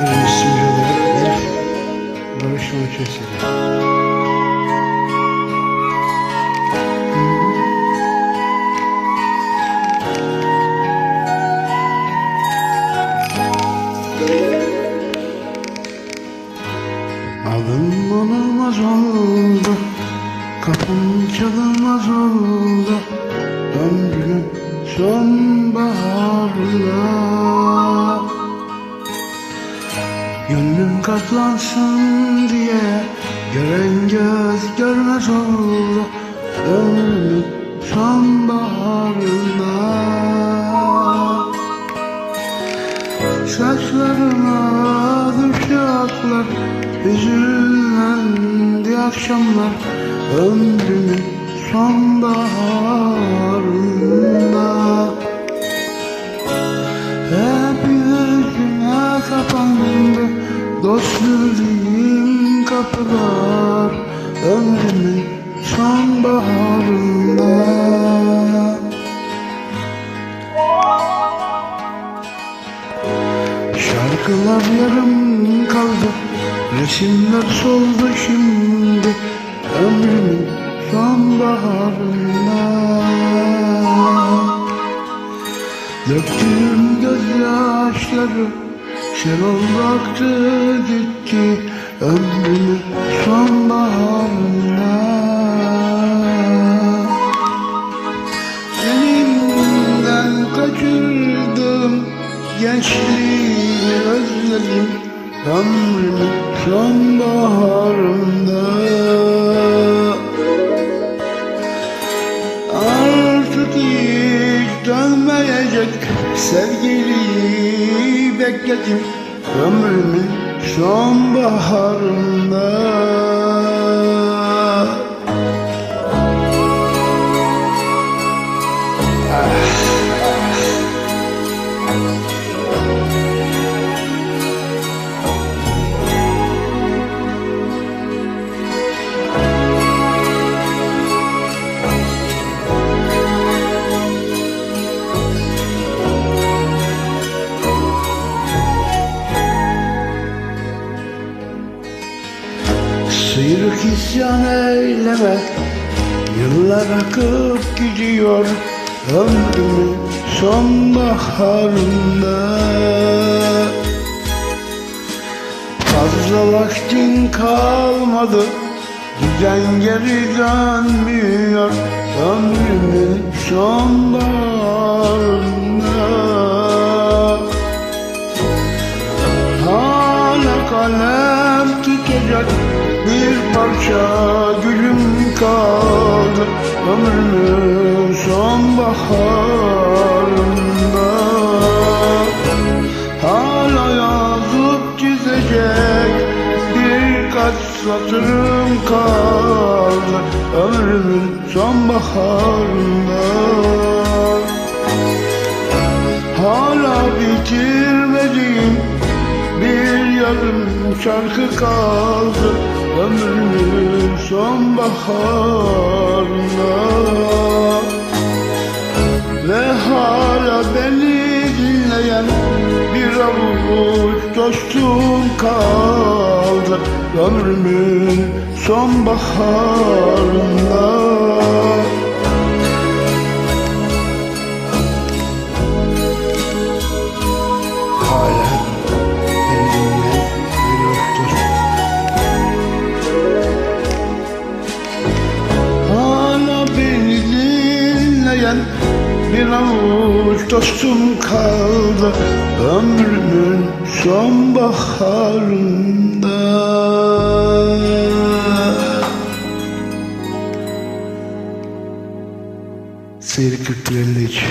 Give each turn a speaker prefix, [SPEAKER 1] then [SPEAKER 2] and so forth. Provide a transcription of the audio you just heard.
[SPEAKER 1] Birinci olarak bir. Adım anılmaz oldu Kapım çalınmaz oldu Ömrüm sonbaharına Gönlüm katlansın diye Gören göz görmez oldu Ömrümün sonbaharında Saçlarıma düşaklar Hüzünlendi akşamlar. Ömrümün sonbaharında Bildiğim kapılar Ömrümün sonbaharında. Şarkılar yarım kaldı Resimler soldu şimdi. Ömrümün sonbaharında. Döktüğüm gözyaşları Sel olaktı gitti Ömrümün sonbaharında Elimden kaçırdım gençliği özledim Ömrümün sonbaharında. Artık hiç dönmeyecek sevgiliyi bekledim Ömrümün sonbaharında Sıyrık isyan eyleme. Yıllar akıp gidiyor Ömrümün sonbaharında. Fazla vaktin kalmadı Düzen geri dönmüyor Ömrümün sonbaharında. Hala kalem tutacak bir parça gülüm kaldı Ömrümün sonbaharında. Hala yazıp çizecek birkaç satırım kaldı Ömrümün sonbaharında. Hala bitirmediğim bir yarım şarkı kaldı Ömrümün sonbaharında Ve hala beni dinleyen bir avuç dostum kaldı Ömrümün sonbaharında avuç dostum kaldı Ömrümün sonbaharında. Seyir 40 53